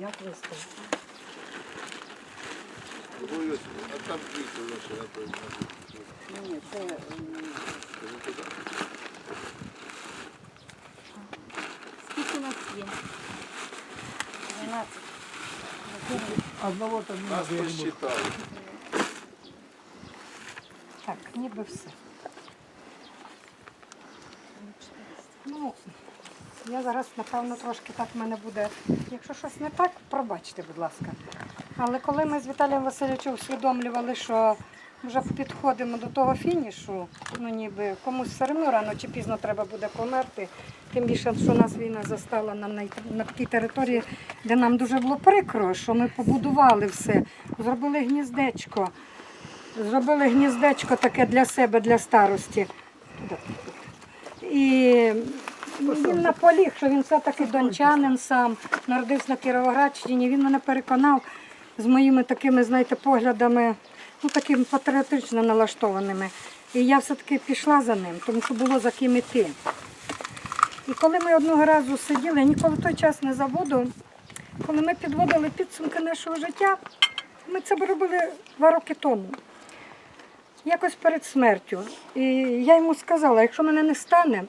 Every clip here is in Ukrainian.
Як виставити? А там квіти лише, а Ні, ні, це. Скільки у нас є? 12. Одного там не Нас посчитали. Так, ніби все. Ну, я зараз, напевно, трошки так в мене буде. Якщо щось не так, пробачте, будь ласка. Але коли ми з Віталієм Васильовичем усвідомлювали, що вже підходимо до того фінішу, ну ніби комусь все одно рано чи пізно треба буде померти. Тим більше, що нас війна застала на, на, на такій території, де нам дуже було прикро, що ми побудували все, зробили гніздечко. Зробили гніздечко таке для себе, для старості. І він наполіг, що він все-таки дончанин сам, народився на Кіровоградщині. Він мене переконав з моїми такими, знаєте, поглядами, ну такими патріотично налаштованими. І я все-таки пішла за ним, тому що було за ким іти. І коли ми одного разу сиділи, я ніколи той час не забуду, коли ми підводили підсумки нашого життя, ми це робили два роки тому якось перед смертю. І я йому сказала, якщо мене не стане,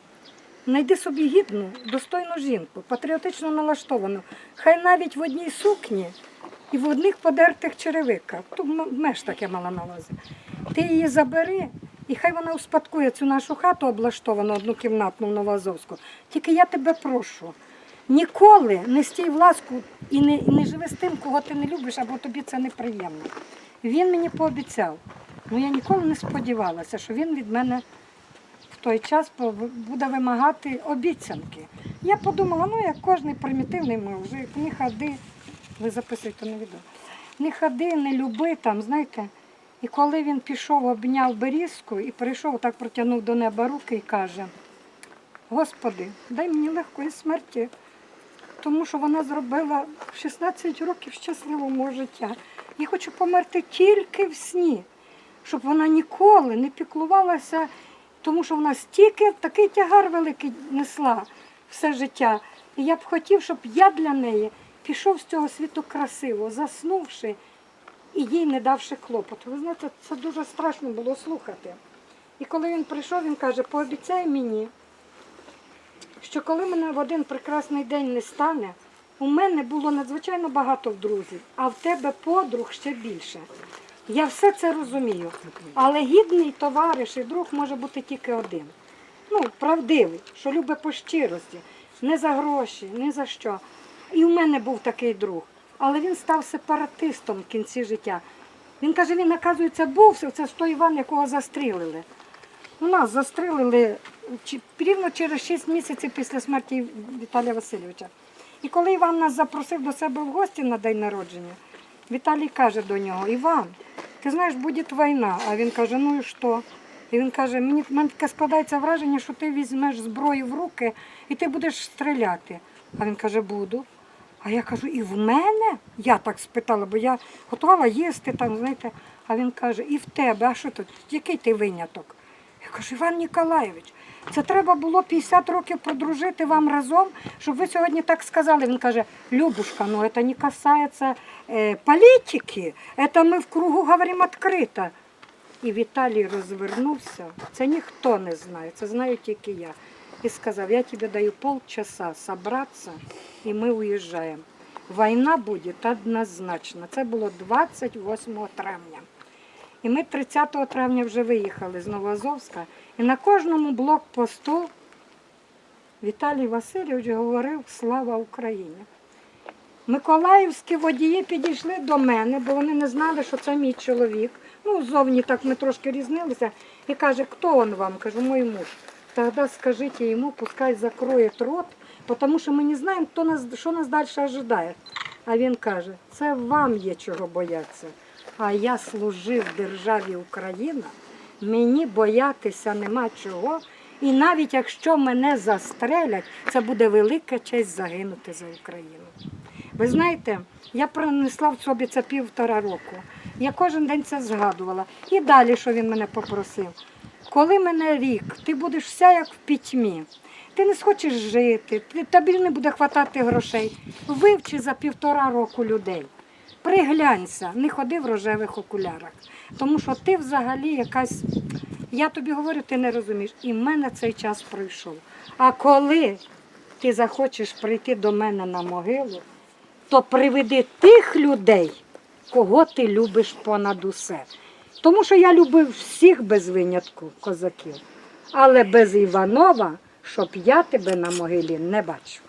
знайди собі гідну, достойну жінку, патріотично налаштовану. Хай навіть в одній сукні і в одних подертих черевиках. Тут меж таке мала на увазі. Ти її забери, і хай вона успадкує цю нашу хату облаштовану, однокімнатну в Новоазовську. Тільки я тебе прошу. Ніколи не стій в ласку і не, не живи з тим, кого ти не любиш, або тобі це неприємно. Він мені пообіцяв. Ну я ніколи не сподівалася, що він від мене той час буде вимагати обіцянки. Я подумала, ну як кожний примітивний мужик, не ходи, ви записуєте на відео, не ходи, не люби там, знаєте. І коли він пішов, обняв берізку і прийшов, так протягнув до неба руки і каже: Господи, дай мені легкої смерті, тому що вона зробила 16 років щасливого життя. Я хочу померти тільки в сні, щоб вона ніколи не піклувалася, тому що вона стільки такий тягар великий несла все життя. І я б хотів, щоб я для неї пішов з цього світу красиво, заснувши і їй не давши клопоту. Ви знаєте, це дуже страшно було слухати. І коли він прийшов, він каже, пообіцяй мені, що коли мене в один прекрасний день не стане, у мене було надзвичайно багато друзів, а в тебе подруг ще більше. Я все це розумію. Але гідний товариш і друг може бути тільки один. Ну, правдивий, що любить по щирості, не за гроші, не за що. І в мене був такий друг. Але він став сепаратистом в кінці життя. Він каже, він, оказується, був це з той Іван, якого застрілили. У нас застрелили чи- рівно через 6 місяців після смерті Віталія Васильовича. І коли Іван нас запросив до себе в гості на день народження, Віталій каже до нього: Іван, ти знаєш, буде війна. А він каже, ну і що? І він каже, мені мене таке складається враження, що ти візьмеш зброю в руки і ти будеш стріляти. А він каже, буду. А я кажу, і в мене? Я так спитала, бо я готувала їсти там, знаєте. А він каже, і в тебе, а що тут? Який ти виняток? Я кажу, Іван Ніколаєвич, це треба було 50 років продружити вам разом, щоб ви сьогодні так сказали. Він каже, Любушка, ну це не касається е, політики, це ми в кругу говоримо відкрито. І Віталій розвернувся, це ніхто не знає, це знаю тільки я. І сказав, я тобі даю полчаса зібратися, і ми уїжджаємо. Війна буде однозначно. Це було 28 травня. І ми 30 травня вже виїхали з Новоазовська. І на кожному блокпосту Віталій Васильович говорив Слава Україні. Миколаївські водії підійшли до мене, бо вони не знали, що це мій чоловік. Ну, зовні так ми трошки різнилися. І каже, хто він вам? Кажу, мій муж. Тогда скажите ему, пускай закроет рот, тому що ми не знаємо, хто нас, що нас далі ожидає. А він каже, це вам є чого боятися. А я служив державі Україна, мені боятися нема чого. І навіть якщо мене застрелять, це буде велика честь загинути за Україну. Ви знаєте, я пронесла в собі це півтора року. Я кожен день це згадувала. І далі, що він мене попросив. Коли мене рік, ти будеш вся як в пітьмі. ти не схочеш жити, тобі не буде хватати грошей. Вивчи за півтора року людей. Приглянься, не ходи в рожевих окулярах. Тому що ти взагалі якась. Я тобі говорю, ти не розумієш. І в мене цей час пройшов. А коли ти захочеш прийти до мене на могилу, то приведи тих людей, кого ти любиш понад усе. Тому що я любив всіх без винятку козаків, але без Іванова, щоб я тебе на могилі не бачив.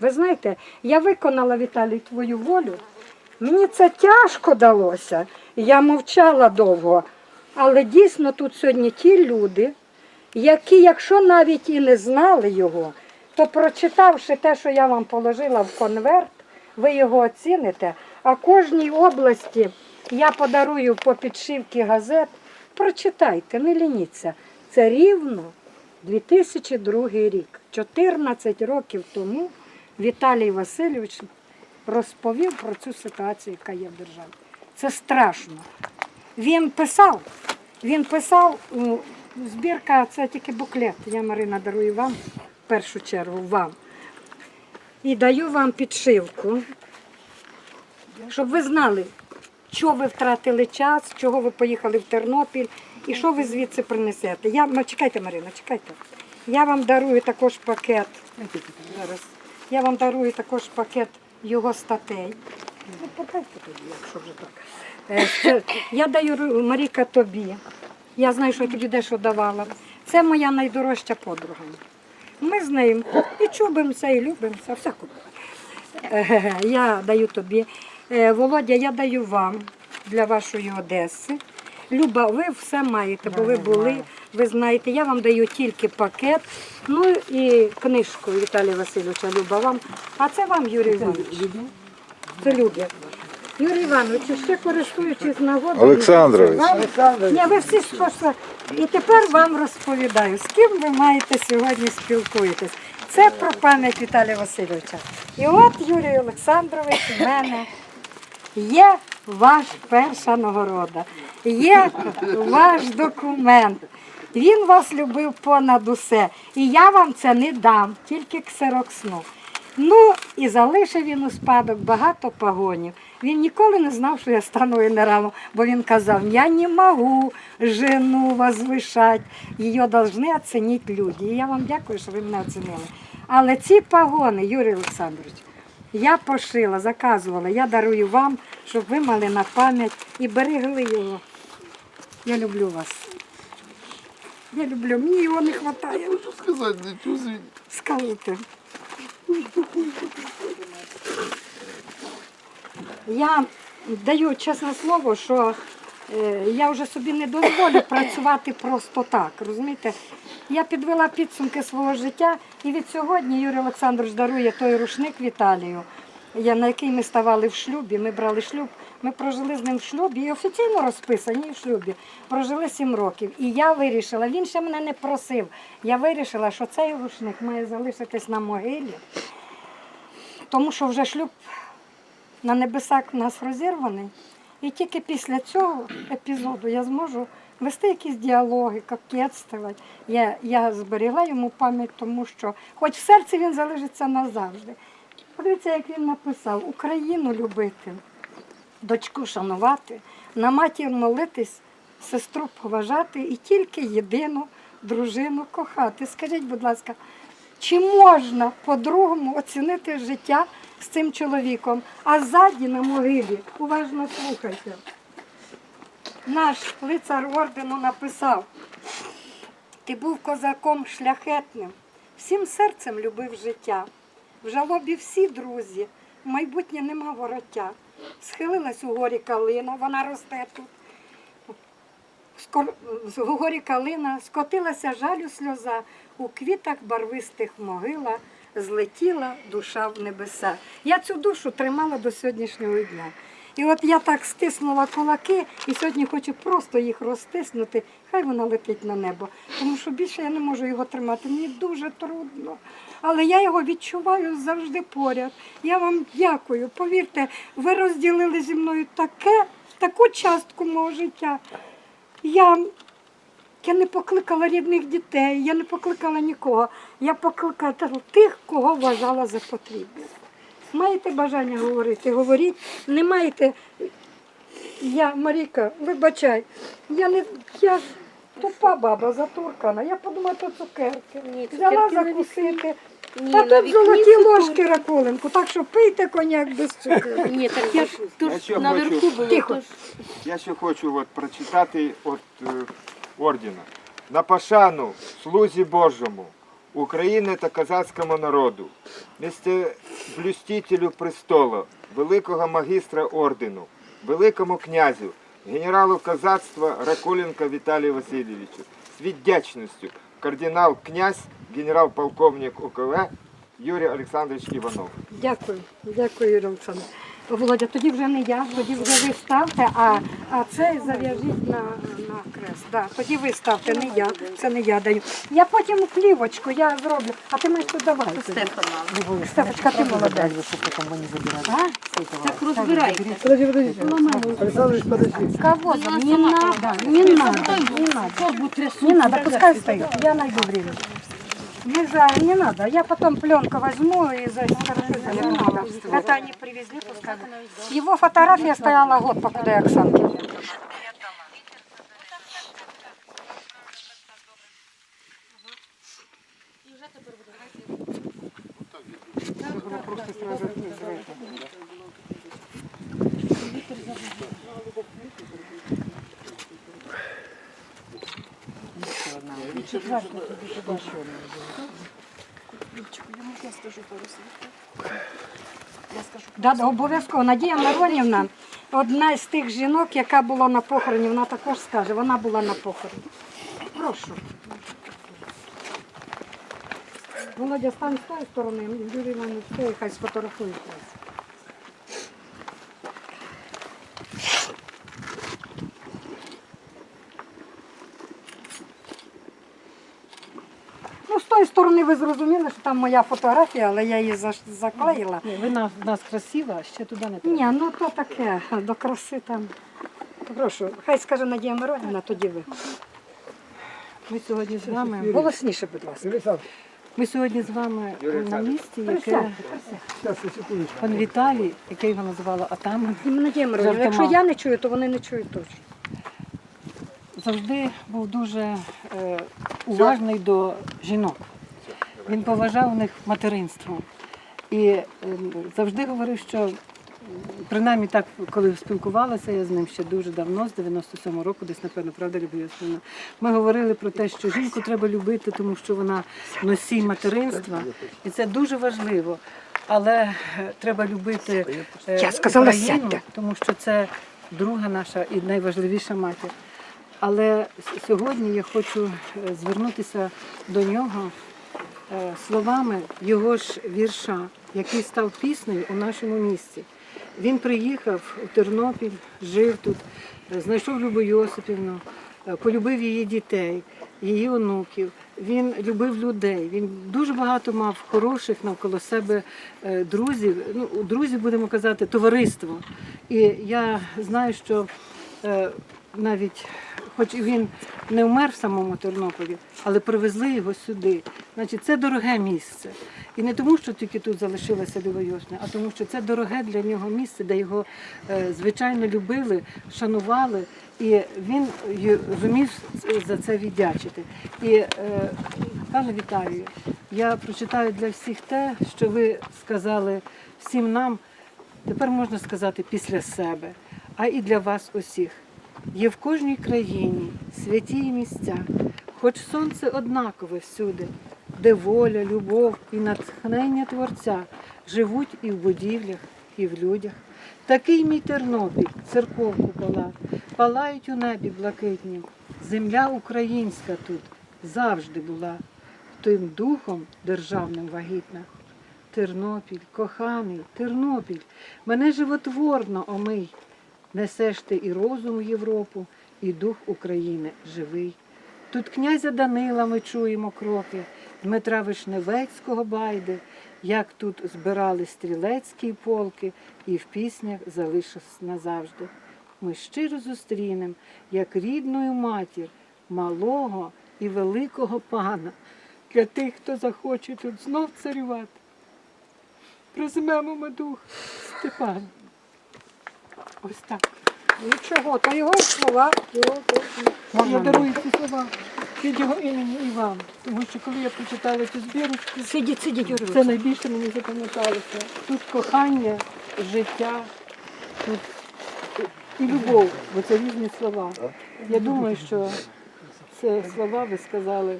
Ви знаєте, я виконала Віталій твою волю. Мені це тяжко далося. Я мовчала довго. Але дійсно тут сьогодні ті люди, які, якщо навіть і не знали його, то прочитавши те, що я вам положила в конверт, ви його оціните. А кожній області я подарую по підшивці газет. Прочитайте, не лініться. Це рівно 2002 рік. 14 років тому Віталій Васильович розповів про цю ситуацію, яка є в державі. Це страшно. Він писав, він писав, збірка це тільки буклет. Я Марина дарую вам в першу чергу вам. І даю вам підшивку, щоб ви знали, що ви втратили час, чого ви поїхали в Тернопіль і що ви звідси принесете. Я, ну, чекайте, Марина, чекайте. Я вам дарую також пакет. Зараз. Я вам дарую також пакет його статей. Ну, якщо вже так. Е, Я даю Маріка тобі. Я знаю, що я тобі дещо давала. Це моя найдорожча подруга. Ми з нею і чубимося, і любимося, всяку. Е, Я даю тобі. Е, Володя, я даю вам для вашої Одеси. Люба, ви все маєте, бо ви були, ви знаєте, я вам даю тільки пакет, ну і книжку Віталія Васильовича Люба вам. А це вам, Юрій Іванович. Це Любя. Юрій Іванович, ще користуючись нагодою. Олександрович. Ні, ви всі ж пошли. І тепер вам розповідаю, з ким ви маєте сьогодні спілкуєтесь. Це про пам'ять Віталія Васильовича. І от, Юрій Олександрович, у мене є ваш перша нагорода, є ваш документ. Він вас любив понад усе. І я вам це не дам, тільки ксероксну. Ну і залишив він у спадок багато погонів. Він ніколи не знав, що я стану генералом, бо він казав, я не можу жену возвишати, її повинні оцінити люди. І я вам дякую, що ви мене оцінили. Але ці погони, Юрій Олександрович, я пошила, заказувала, я дарую вам, щоб ви мали на пам'ять і берегли його. Я люблю вас. Я люблю, мені його не вистачає. Що сказати, не чувствую. Скажете. Я даю чесне слово, що е, я вже собі не дозволю працювати просто так. Розумієте? Я підвела підсумки свого життя, і від сьогодні Юрій Олександрович дарує той рушник Віталію, я, на який ми ставали в шлюбі. Ми брали шлюб. Ми прожили з ним в шлюбі і офіційно розписані в шлюбі. Прожили сім років. І я вирішила, він ще мене не просив. Я вирішила, що цей рушник має залишитись на могилі, тому що вже шлюб на небесах у нас розірваний. І тільки після цього епізоду я зможу вести якісь діалоги, кокетствувати. Я, я зберігла йому пам'ять, тому що, хоч в серці він залишиться назавжди. Подивіться, як він написав: Україну любити, дочку шанувати, на матір молитись, сестру поважати і тільки єдину дружину кохати. Скажіть, будь ласка, чи можна по-другому оцінити життя з цим чоловіком? А ззаді на могилі, уважно слухайте, наш лицар ордену написав, ти був козаком шляхетним, всім серцем любив життя. В жалобі всі друзі, в майбутнє нема вороття. Схилилась у горі калина, вона росте тут. У горі калина скотилася жалю сльоза, у квітах барвистих могила злетіла душа в небеса. Я цю душу тримала до сьогоднішнього дня. І от я так стиснула кулаки, і сьогодні хочу просто їх розтиснути, хай вона летить на небо. Тому що більше я не можу його тримати. Мені дуже трудно. Але я його відчуваю завжди поряд. Я вам дякую. Повірте, ви розділили зі мною таке, таку частку мого життя. Я Я не покликала рідних дітей, я не покликала нікого. Я покликала тих, кого вважала за потрібне. Маєте бажання говорити, говоріть. Не маєте. Я, Маріка, вибачай, я не я тупа баба затуркана. Я подумала, то цукерки. Ні, Взяла цукерки на закусити. Ні, Та на тут золоті вікні ложки ракулинку, так що пийте коньяк без цукру. Ні, так я ж Я тут ще наверху хочу- було. Тихо. тож- Я ще хочу от, прочитати от, е, ордена. На пошану слузі Божому, України та козацькому народу, блюстителю престолу, великого магістра ордену, великому князю, генералу козацтва Ракуленка Віталію Васильовичу, з віддячністю кардинал князь, генерал-полковник УКВ Юрій Олександрович Іванов. Дякую, дякую, Юрій Олександрович. Володя, тоді вже не я, тоді вже ви ставте, а, а це зав'яжіть на, на крест. Да, тоді ви ставте, не я, це не я даю. Я потім плівочку я зроблю, а ти маєш давати. Стефана. Стефочка, ти молодець. А? Так розбирайте. Подожди, подожди. Кого? Не надо, не надо, не надо. Пускай стоит. Я найду время. Не знаю, не надо. Я потом пленку возьму и за Не надо. Это они привезли, пускай. Его фотография стояла год, покуда я Да, да, обов'язково. Надія Миронівна, одна з тих жінок, яка була на похороні, вона також скаже, вона була на похороні. Прошу. Володя, стань з тої сторони, Юрій Іванович, хай сфотографує вас. Сторони ви зрозуміли, що там моя фотографія, але я її заш- заклеїла. Ні, ви нас, нас красива, ще туди не треба. Ні, ну то таке, до краси там. Прошу, хай скаже Надія Миронівна, тоді ви. Ми сьогодні з вами. Голосніше, будь ласка. Ми сьогодні з вами на місці, яке Присядьте. пан Віталій, який його називала Атаман, Надія Миронівна, якщо я не чую, то вони не чують точно. завжди був дуже е, уважний до жінок. Він поважав у них материнство. І е, завжди говорив, що принаймні так, коли спілкувалася я з ним ще дуже давно, з 97-го року, десь, напевно, правда, Йосифівна, Ми говорили про те, що жінку треба любити, тому що вона носій материнства, і це дуже важливо. Але е, треба любити е, Я сказала, Україну, тому що це друга наша і найважливіша матір. Але сьогодні я хочу звернутися до нього словами його ж вірша, який став піснею у нашому місті. Він приїхав у Тернопіль, жив тут, е, знайшов Любу Йосипівну, е, полюбив її дітей, її онуків. Він любив людей. Він дуже багато мав хороших навколо себе е, друзів. Ну, друзі, будемо казати, товариство. І я знаю, що е, навіть хоч він не вмер в самому Тернополі, але привезли його сюди. Значить, це дороге місце. І не тому, що тільки тут залишилася Білойошня, а тому, що це дороге для нього місце, де його е, звичайно любили, шанували, і він зумів за це віддячити. І, е, пане Віталію, я прочитаю для всіх те, що ви сказали всім нам, тепер можна сказати, після себе, а і для вас усіх. Є в кожній країні святі місця, хоч сонце однакове всюди, де воля, любов і натхнення Творця живуть і в будівлях, і в людях. Такий мій Тернопіль, церков купола, палають у небі блакитнім. Земля українська тут завжди була, тим духом державним вагітна. Тернопіль, коханий, Тернопіль, мене животворно омий. Несеш ти і розум в Європу, і дух України живий. Тут князя Данила ми чуємо кроки, Дмитра Вишневецького байди, як тут збирали стрілецькі полки, і в піснях залишилось назавжди. Ми щиро зустрінем, як рідною матір, малого і великого пана для тих, хто захоче тут знов царювати. Приземемо дух Степана. Ось так. Нічого, то його слова, його Я дарую ці слова від його імені і вам. Тому що коли я прочитала цю збірочку, сидіть, сидіть, Юрій. це найбільше мені запам'яталося. Тут кохання, життя, тут і любов, бо це різні слова. Я думаю, що це слова ви сказали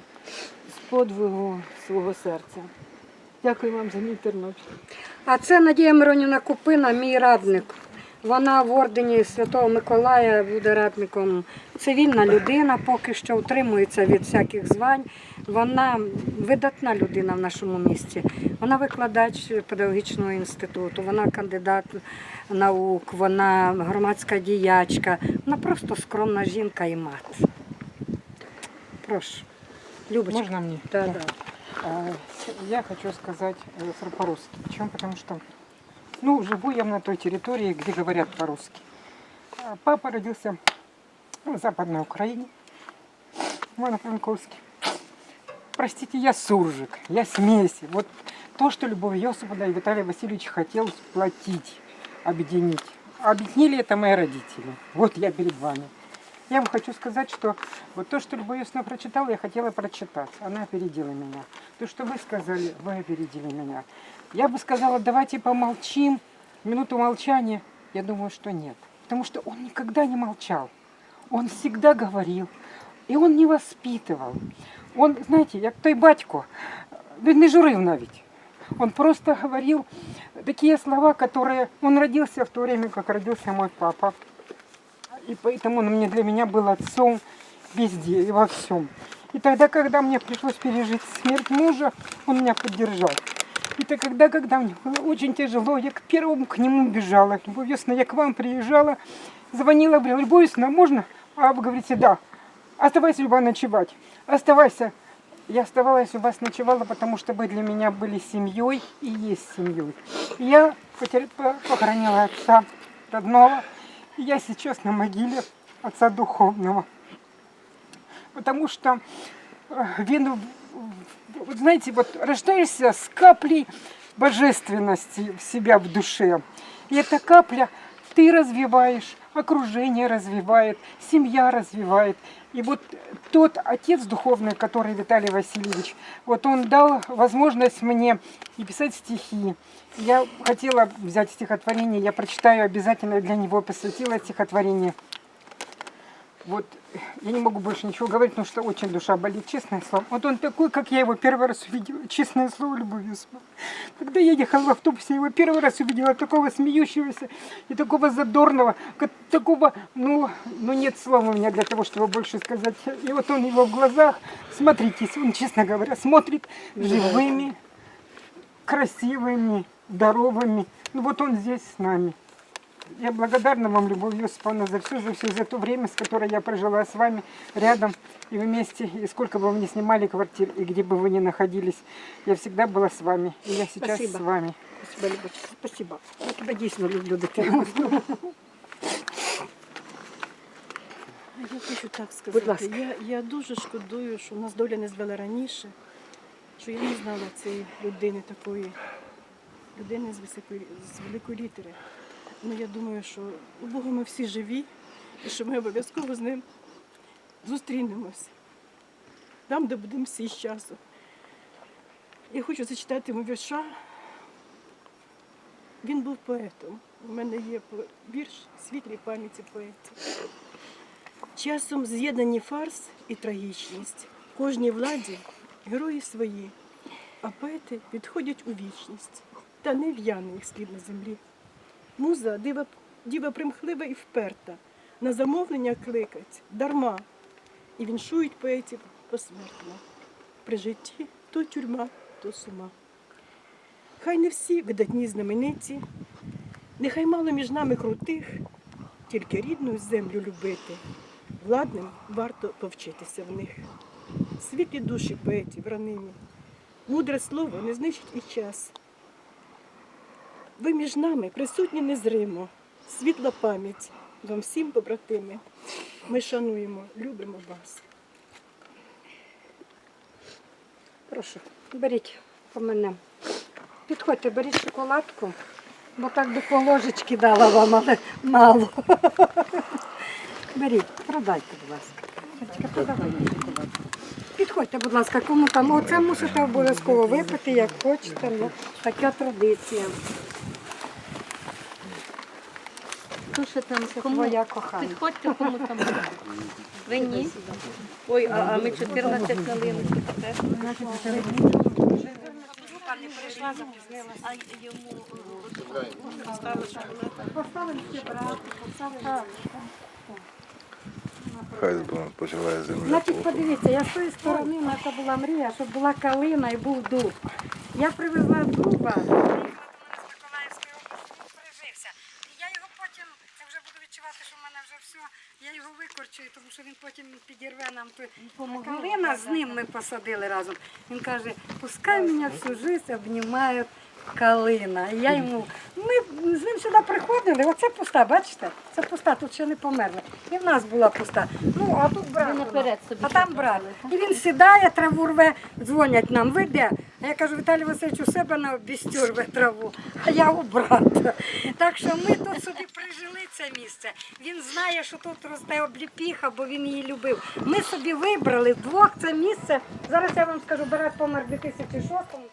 з подвигу свого серця. Дякую вам за мій Тернопіль. А це Надія Миронівна Купина, мій радник. Вона в ордені Святого Миколая буде радником. Цивільна людина, поки що утримується від всяких звань. Вона видатна людина в нашому місті. Вона викладач педагогічного інституту, вона кандидат наук, вона громадська діячка. Вона просто скромна жінка і мати. Прошу. Любочка. Можно мне? Да, да. Я хочу сказать э, по-русски. Почему? Потому что, ну, живу я на той территории, где говорят по-русски. А Папа родился в Западной Украине, Ивано-Франковске. Простите, я суржик, я смеси. Вот то, что Любовь Йосиповна и Виталий Васильевич хотел сплотить, объединить. Объединили это мои родители. Вот я перед вами. Я вам хочу сказать, что вот то, что Любовь Йосиповна прочитала, я хотела прочитать. Она опередила меня. То, что вы сказали, вы опередили меня. Я бы сказала, давайте помолчим. Минуту молчания. Я думаю, что нет. Потому что он никогда не молчал. Он всегда говорил. И он не воспитывал. Он, знаете, як той батько, він не журив навіть. Он просто говорил такие слова, которые... Он родился в то время, как родился мой папа. И поэтому он мне, для меня был отцом везде и во всем. И тогда, когда мне пришлось пережить смерть мужа, он меня поддержал. И то когда, когда мне было очень тяжело, я к первому к нему бежала. Любовь я к вам приезжала, звонила, говорила, Любовь Йосифовна, можно? А вы говорите, да. Оставайся, Люба, ночевать. Оставайся. Я оставалась у вас, ночевала, потому что вы для меня были семьей и есть семьей. Я потер- по- похоронила отца родного. Я сейчас на могиле отца духовного. Потому что э, він, в- в- вот знаете, вот рождаешься с каплей божественности в себя в душе. И эта капля ты развиваешь, окружение развивает, семья развивает. И вот тот отец духовный, который Виталий Васильевич, вот он дал возможность мне и писать стихи. Я хотела взять стихотворение, я прочитаю обязательно для него, посвятила стихотворение. Вот я не могу больше ничего говорить, потому что очень душа болит, честное слово. Вот он такой, как я его первый раз увидела, честное слово, любовью. Когда я ехала в автобусе, я его первый раз увидела, такого смеющегося и такого задорного, как- такого, ну, ну нет слова у меня для того, чтобы больше сказать. И вот он его в глазах, смотрите, он, честно говоря, смотрит живыми, красивыми, здоровыми. Ну вот он здесь с нами. Я благодарна вам, Любовь Йосиповна, за все, за все, за то время, с которое я прожила с вами рядом и вместе. И сколько бы вы ни снимали квартир, и где бы вы ни находились, я всегда была с вами. И я сейчас Спасибо. с вами. Спасибо, Любочка, спасибо. Я тебе дійсно люблю, дитину. Я хочу так Будь сказати. ласка. Я, я дуже шкодую, що нас доля не звела раніше, що я не знала цієї людини такої, людини з, високої, з великої літери. Ну я думаю, що у Бога ми всі живі і що ми обов'язково з ним зустрінемось. Там, де будемо всі з часу. Я хочу зачитати йому вірша. Він був поетом. У мене є вірш світлій пам'яті поетів. Часом з'єднані фарс і трагічність. Кожній владі герої свої, а поети відходять у вічність, та не в'яне їх слід на землі. Муза дива, діва примхлива і вперта, на замовлення кликать дарма, і віншують поетів посмертно. При житті то тюрма, то сума. Хай не всі видатні знамениті, нехай мало між нами крутих, тільки рідну землю любити. Владним варто повчитися в них. Світлі душі поетів ранимі, мудре слово не знищить і час. Ви між нами присутні незримо, світла пам'ять вам всім, побратими. Ми шануємо, любимо вас. Прошу, беріть по мене. Підходьте, беріть шоколадку, бо так би по ложечки дала вам, але мало. Беріть, продайте, будь ласка. Підходьте, будь ласка, кому там. Оце мусите обов'язково випити, як хочете. Ну, така традиція. Туше там Це кому твоя кохана. підходьте, кому там. Ви ні? Ой, а, а ми 14 налили. А йому Поставимо ще брати, поставимо. Хай почуває земля. Значить, подивіться, я з тої сторони, наша була мрія, щоб була калина і був дуб. Я привезла дуба, приїхала до мене з Миколаївської області, він прижився. І я його потім, я вже буду відчувати, що в мене вже все, я його викорчую, тому що він потім підірве нам ту калина з ним ми посадили разом. Він каже, пускай мене всю життя обнімає калина. І я йому, ми з ним сюди приходили, оце пуста, бачите? Це пуста, тут ще не померла. І в нас була пуста. Ну, а тут наперед собі А там брат. І він сідає, траву рве, дзвонять нам, ви де? А я кажу, Віталій Васильович, у себе на обістю рве траву, а я у брата. Так що ми тут собі прижили це місце. Він знає, що тут росте обліпіха, бо він її любив. Ми собі вибрали вдвох це місце. Зараз я вам скажу, брат помер у 2006-му.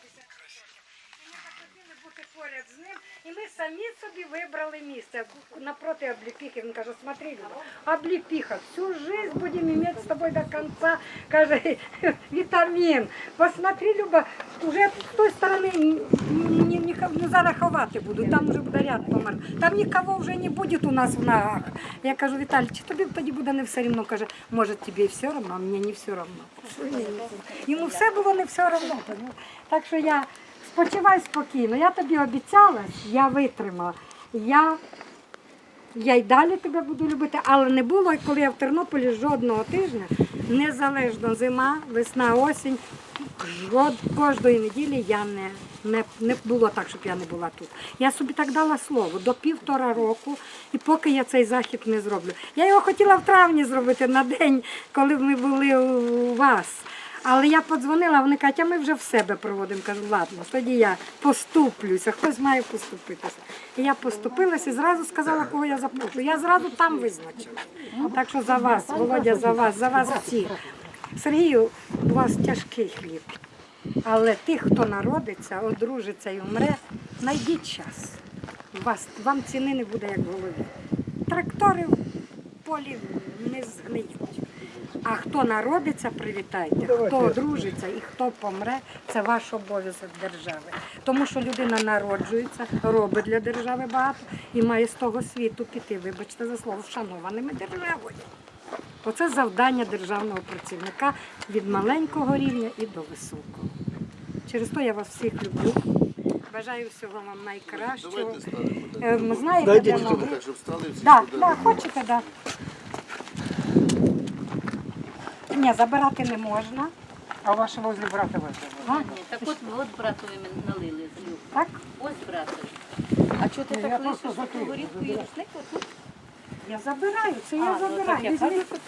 І ми захотіли бути поряд з ним, ми самі собі вибрали місце напроти обліпіхи. Він каже, смотри, Люба, обліпіха, всю жизнь будемо иметь з тобою до кінця, каже, вітамін. Посмотри, Люба, уже з тої сторони ну, зараз ховати буду, там вже буде ряд помер. Там нікого вже не буде у нас в ногах. Я кажу, Віталій, чи тобі тоді буде не все рівно? Каже, може тобі все одно, а мені не все одно. Йому все було не все одно. Так що я спочивай спокійно. Я тобі обіцяла, я витримала. Я, я й далі тебе буду любити, але не було, коли я в Тернополі жодного тижня, незалежно зима, весна, осінь, жод, кожної неділі я не, не, не було так, щоб я не була тут. Я собі так дала слово до півтора року, і поки я цей захід не зроблю. Я його хотіла в травні зробити на день, коли ми були у вас. Але я подзвонила, вони кажуть, а ми вже в себе проводимо. Кажу, ладно, тоді я поступлюся, хтось має поступитися. І я поступилася і зразу сказала, кого я запрошую. Я зразу там визначила. Так що за вас, Володя, за вас, за вас всіх. Сергію, у вас тяжкий хліб. Але тих, хто народиться, одружиться і умре, знайдіть час. Вас, вам ціни не буде, як в голові. Трактори в полі не згниють. А хто народиться, привітайте. Хто одружиться і хто помре, це ваш обов'язок держави. Тому що людина народжується, робить для держави багато і має з того світу піти, вибачте за слово, вшанованими державою. Оце завдання державного працівника від маленького рівня і до високого. Через то я вас всіх люблю. Бажаю всього вам найкращого. Е, ми Знаєте, де нам? Так, щоб встали всі Да, да, хочете, да. Ні, забирати не можна. А ваше возле брата. А? Ні, так от, от братові ми налили. Люк. Так? Ось братові. А чого ти так лишиш ту горілку і рушник отут? Я забираю, це я А, ну, забираю. так я Візьміть. кажу,